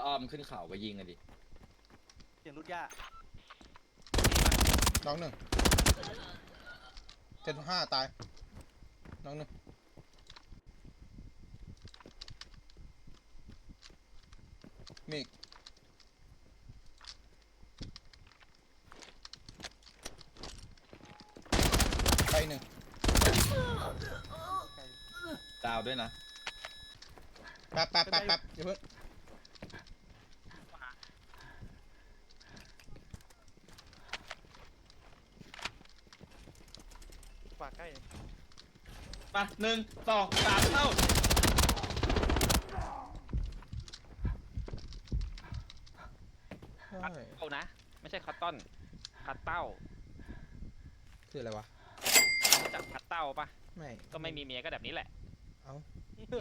จะอ้อมขึ้นเขาไปยิงอะดิ เสียงรุดย่าน้องหนึ่งเจ็ดห้าตาย น้องหนึ่งมีอีกไปหนึ่งดาวด้วยนะ แป๊บแป๊บแป๊บแป๊บอย่าเพิ่ง ขวาใกล้มาหนึ่งสองสามเข้าใช่เต้านะ ไม่ใช่คัตตอนคัตเต้าคืออะไรวะรู้จักคัตเต้าปะไม่ก็ไม่มีเมียก็แบบนี้แหละเอ้า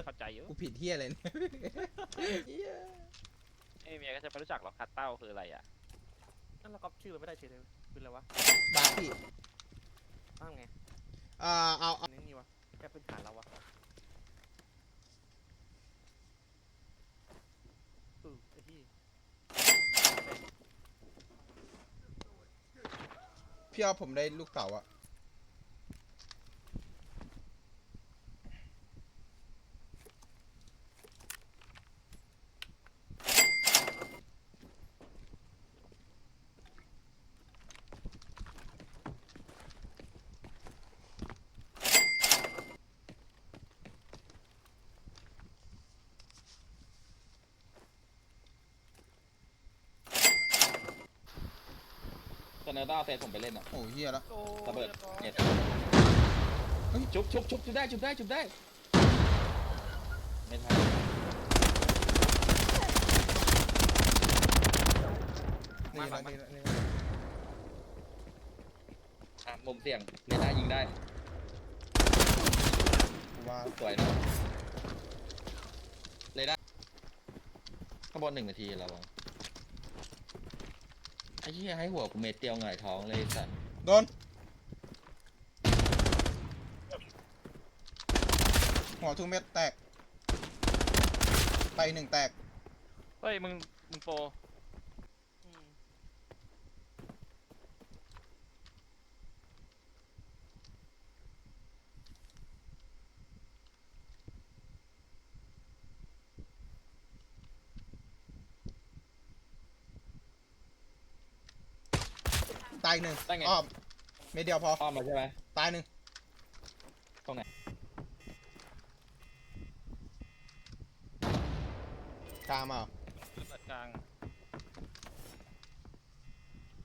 เข้าใจอยู่กูผิดเที่ยอะไรเนี่ยเหี้ยไม่มีเมียก็จะไม่รู้จักหรอกคัตเต้าคืออะไรอะนั่นเราก็ชื่อมันไม่ได้เฉยเลยเป็นอะไรวะบาสพี่ตั้งไง เอ่อเอาเอาอันนี้นี่วะแค่เป็นฐานเราวะเออไอ้ที่พี่เอาผมได้ลูกเต๋าอะ ตอนนี้ต้องเอาเซตผมไปเล่นอะโอ้เฮียแล้วโอ้ระเบิดยร้อยเน็ตชุบชุบชุบชุบได้ชุบได้ชุบได้ไม่ทันนี่นะนี่นะนี่นะอะมุมเสี่ยงเรด้ายิงได้กูว่าสวยนะเรด้าข้างบนหนึ่งนาทีระวังไอ้เหี้ยให้หัวกูเม็ดเดียวหงายท้องเลยไอ้สัตว์โดน หัวทุกเม็ดแตก ไปหนึ่งแตก เฮ้ยมึงมึงโปร อืม ตายหนึ่งได้ไง อ้อมเม็ดเดียวพอ อ้อมมาใช่ไหมตายหนึ่งตรงไหนกลางมาเหรอระเบิดกลาง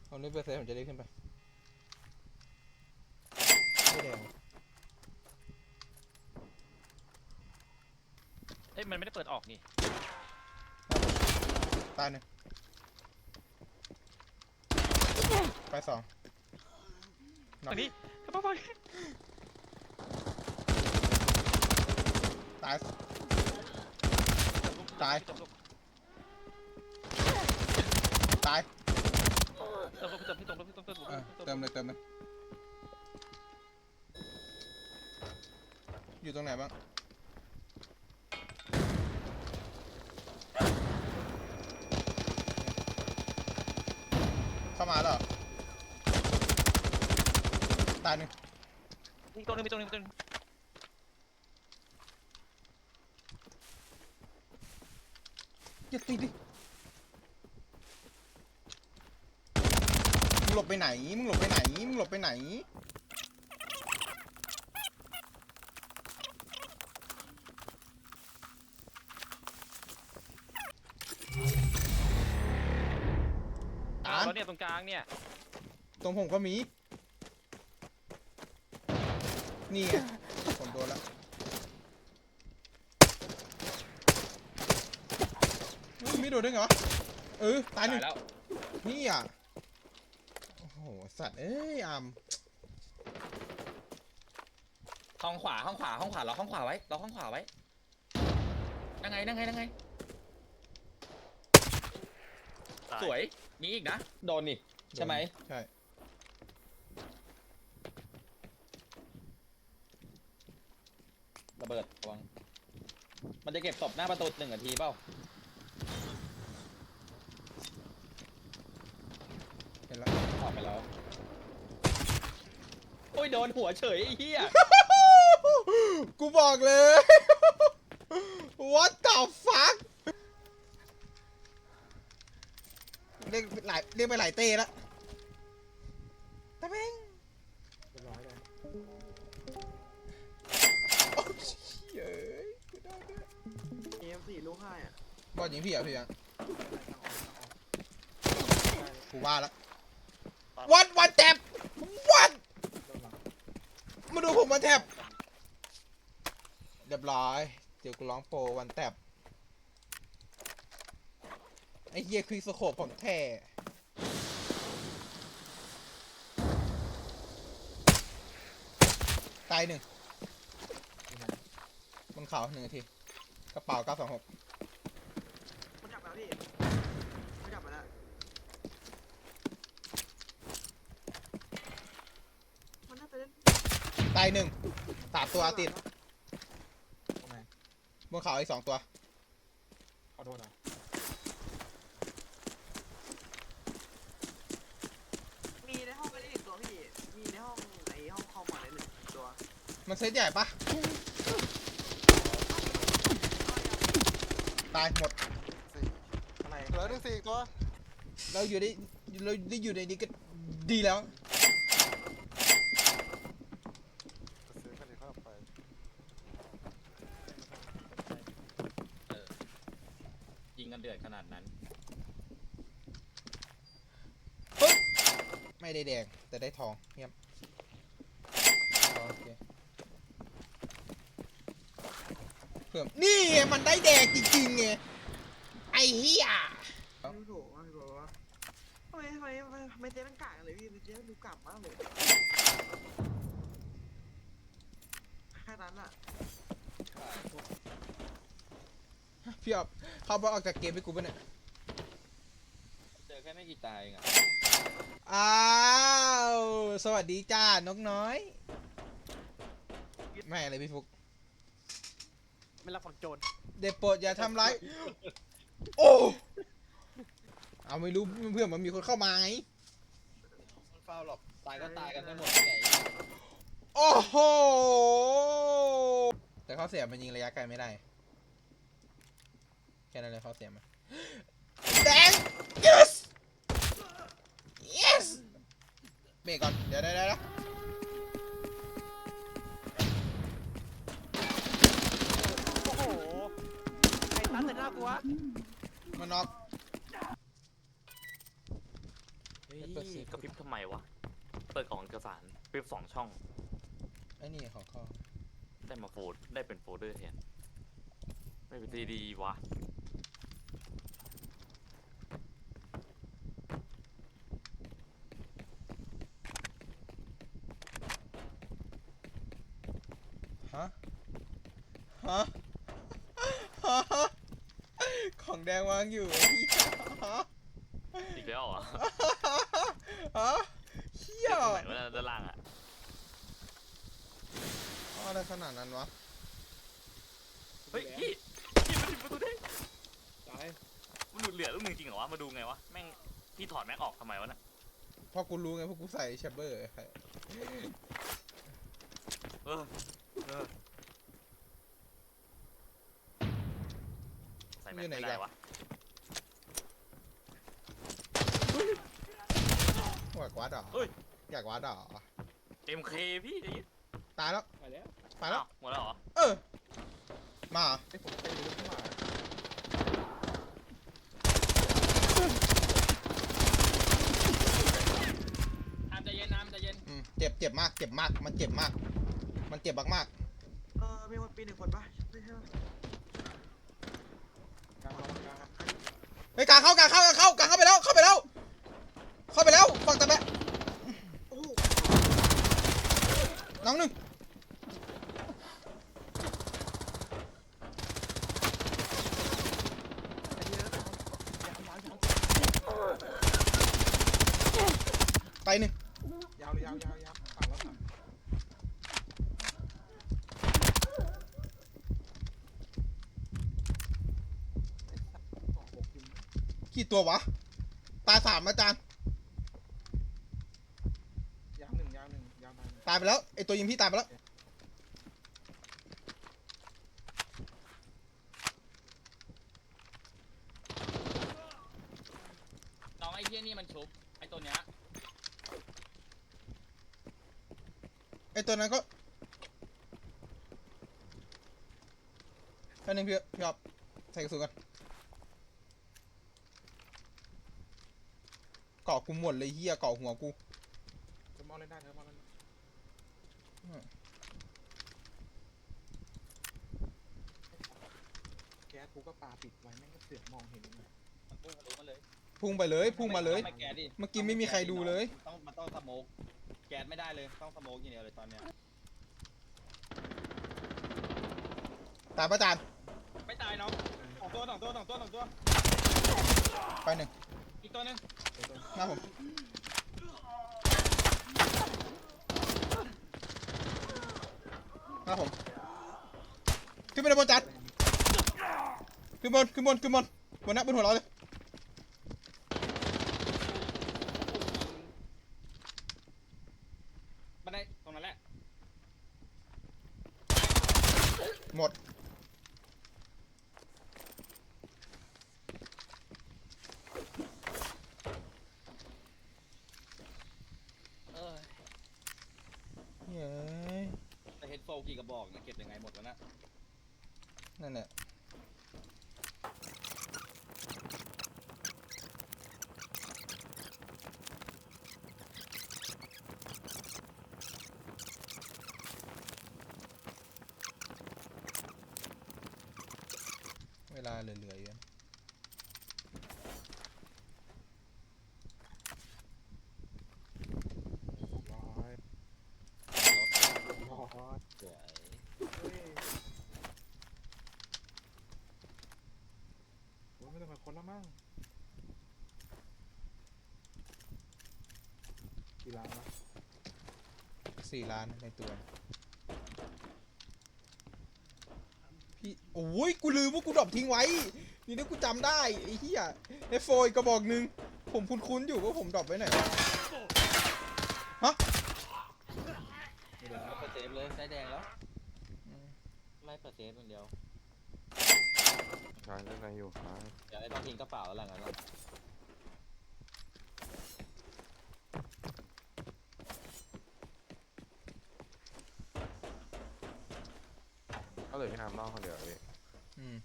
ผมนึกเปอร์เซ็นต์ผมจะได้ขึ้นไปไม่แดงเอ้ยมันไม่ได้เปิดออกนี่ตายหนึ่ง ไปสองน็อกอันนี้เข้าไปตาย ตาย จบลูกตายเติมลูกเติมพี่ตรงลูกพี่ตรงเติมลูกเออพี่ตรงเติมเลยเติมเลยอยู่ตรงไหนบ้าง เข้ามาแล้วเหรอ ตายหนึ่งมีตรงนึงมีตรงนึงมีตรงนึงอย่าตีดิมึงหลบไปไหนมึงหลบไปไหนมึงหลบไปไหนอ้าอ่านแล้วเนี่ยตรงกลางเนี่ยตรงผมก็มี นี่ไงผมโดนแล้วเฮ้ยไม่โดนได้ไงวะเออ ตายหนึ่งแล้วนี่อะ โอ้โห สัตว์ เอ้ยอามห้องขวาห้องขวาห้องขวาเราห้องขวาไว้เราห้องขวาไว้นั่งไงนั่งไงนั่งไงตายสวยมีอีกนะโดนนี่ใช่ไหม ใช่ ระเบิดระวังมันจะเก็บศพหน้าประตูหนึ่งนาทีเปล่าเห็นแล้วออกไปแล้วโอ้ยโดนหัวเฉยไอ้เหี้ยกูบอกเลย what the fuck เรียกหลายเรียกไปหลายเต้แล้วตะเบงเรียบร้อ เอ็มสี่ลูกห้าอะบอลยิงพี่เหรอพี่ยังกูว่าแล้ววันวันแท็บวันมาดูผมวันแท็บเรียบร้อย เดี๋ยวกูร้องโปรวันแท็บไอ้เหี้ยควิกสโคปของแท้ตายหนึ่งบนเขาหนึ่งนาทีกระเป๋า926มันจับ แล้วพี่มันจับมาแล้วมันน่าจะเล่นตายหนึ่งสามตัวติดบนเขาอีกสองตัว ขอโทษนะมีในห้องไม่ได้อีกตัวพี่ มีในห้องไอห้องคอมอะไรหนึ่งตัวมันเซตใหญ่ปะตายหมดอะไรเห ลือหนึ่งสี่อีกตัวเราอยู่ได้เราได้อยู่ในนี้ก็ดีแล้ว จะซื้อคันนี้เข้าไปยิงกันเดือดขนาดนั้น ไม่ได้แดงแต่ได้ทองเงียบโอเคเพิ่มนี่ไงมันได้แดงจริงๆไงไอ้เหี้ย ไม่ถูกไม่ถูกว่าทำ ไมทำไมทำไมทำไมเจ๊มันกากเลยพี่เจ๊ดูกลับมากเลยแค่นั้นอะพี่ออกเขาบอกออกจากเกมไปกูปะเนี่ยเจอแค่ไม่กี่ตายเองอะอ้าวสวัสดีจ้านกน้อย ไม่อะไรพี่ฟุกไม่รับของโจรเด็ดโปรดอย่าทำร้ายโอ้ เอาไม่รู้เพื่อนมันมีคนเข้ามาไงมันเฝ้าหรอกตายก็ตายกันทั้งหมดที่ไหนโอ้โหแต่เขาเสียมันยิงระยะไกลไม่ได้แค่นั้นเลยเขาเสียมันแดง yes yes เบรกก่อนเดี๋ยวเดี๋ยวเดี๋ยวโอ้โหใครตัดแต่หน้ากูวะมันน็อก เฮ้ยกระพริบทำไมวะ เปิดกล่องเอกสารกระพริบสองช่อง ไอ้นี่ของเขาได้มาโฟลได้เป็นโฟลเดอร์แทนไม่เป็นดีดีวะ ฮะฮะฮะของแดงวางอยู่ฮะอีกแล้วเหรอฮะเฮียตรงไหนวะด้านล่างอะอะไรขนาดนั้นวะเฮ้ยพี่พี่มาถึงประตูได้มันหลุดเหลือลูกหนึ่งจริงเหรอวะมาดูไงวะแม่งพี่ถอดแม็กออกทำไมวะน่ะพอกูรู้ไงพวกกูใส่แชมเบอร์ไอ้เออเออใส่แม็กไม่ได้วะ อยากวัดเหรอเฮ้ย อยากวัดเหรอ MK พี่ได้ยินตายแล้ว ไปแล้วตายแล้ว อ้าวหมดแล้วเหรอ เออ มาเหรอไอ้ผมไปรู้ขึ้นมาอามใจเย็นอามใจเย็นอืมเจ็บเจ็บมาก เจ็บมาก มันเจ็บมาก มันเจ็บมากมากเออมีคนปีหนึ่งคนปะไม่ใช่ปะ ๆเฮ้ยกลางเข้ากลางเข้ากลางเข้ากลางเข้าไปแล้ว เข้าไปแล้ว เข้าไปแล้วฝั่งตะแบะ โอ้โห น้องหนึ่งไปหนึ่ง ยาวยาวยาวยาวฝั่งรถฝั่ง กี่ตัววะ ตายสามอาจารย์ตายไปแล้วไอตัวยิงพี่ตายไปแล้ว น้องไอ้เหี้ยนี่มันชุบไอ้ตัวเนี้ยไอตัวนั้นก็แป๊บนึงพี่พี่อ๊อฟใส่กระสุนก่อนเกาะกูหมดเลยเฮียเกาะหัวกูเธอมองเล่นได้เธอมองเล่นได้อืมแก๊สกูก็ปาปิดไว้แม่งก็เสือกมองเห็นเลยมันพุ่งทะลุมาเลยพุ่งไปเลย พุ่งมาเลยต้องไปแก๊สดิเมื่อกี้ไม่มีใครดูเลย ต้องมันต้องสโมกแก๊สไม่ได้เลยต้องสโมกอย่างเดียวเลยตอนเนี้ยตายประจานไม่ตายน้องสองตัวสองตัวสองตัวสองตัวไปหนึ่ง อีกตัวหนึงหน้าผมหน้าผม ขึ้นไปบนจัด ขึ้นบน ขึ้นบน ขึ้นบน บนนะบนหัวเราเลย บันไดตรงนั้นแหละ หมด เออ เย้ย แต่เฮดโฟกี่กระบอกเนี่ยเก็บยังไงหมดวะน่ะ นั่นแหละเวลาเหลือๆอยู่นะร้อยรถร้อยสวย เฮ้ยโอ้ยไม่ ต้องมาคนละมั้งกี่ล้านวะสี่ล้านในตัว พี่โอ้ยกูลืมว่ากูดรอปทิ้งไว้ นี่ถ้ากูจำได้ ไอ้เหี้ยไอ้โฟยกระบอกหนึ่งผมคุ้นๆอยู่ว่าผมดรอปไว้ไหนวะไม่เดี๋ยวเปิดเซฟเลยใช้แดงแล้วไล่เปิดเซฟอย่างเดียว ใช่เล่นอะไรอยู่ครับเดี๋ยวไอ้ต้องทิ้งกระเป๋าแล้วหลังนั้นอะก็เลยพี่น้ำนอกคนเดียวพี่อืม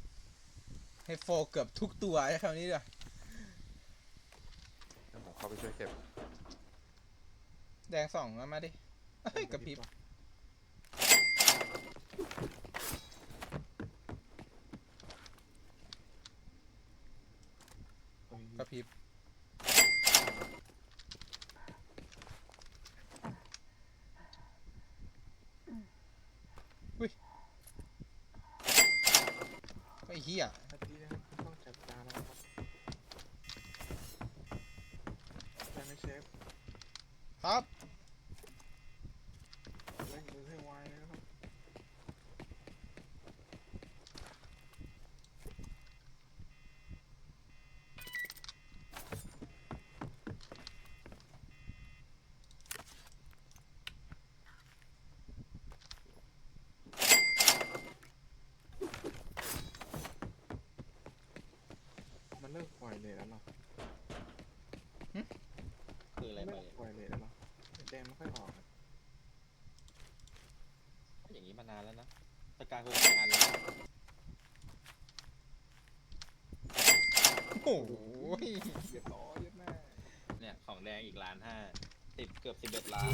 ให้โฟเกือบทุกตัวไอ้คำนี้ด้วยเดี๋ยวผมเข้าไปช่วยเก็บแดงสองเอามาดิเอ้ยกระพริบ เฮ้ย ก ระพริบอุ้ยไอ้เหี้ยนาทีนะครับคุณต้องจัดการแล้วนะครับใช่ไหมเชฟ ครับ เร่งมือให้ไวนะครับ มัน เลิกปล่อยเลยแล้วเหรอคืออะไรมันไปเลิกปล่อยเลยแล้วเหรอแดงไม่ค่อยออกอะอย่างนี้มานานแล้วนะสกายคงไม่อันแล้วโอ้ยเรียบร้อยเรียบแม่เนี่ยของแดงอีกล้านห้าสิบเกือบสิบเอ็ดล้าน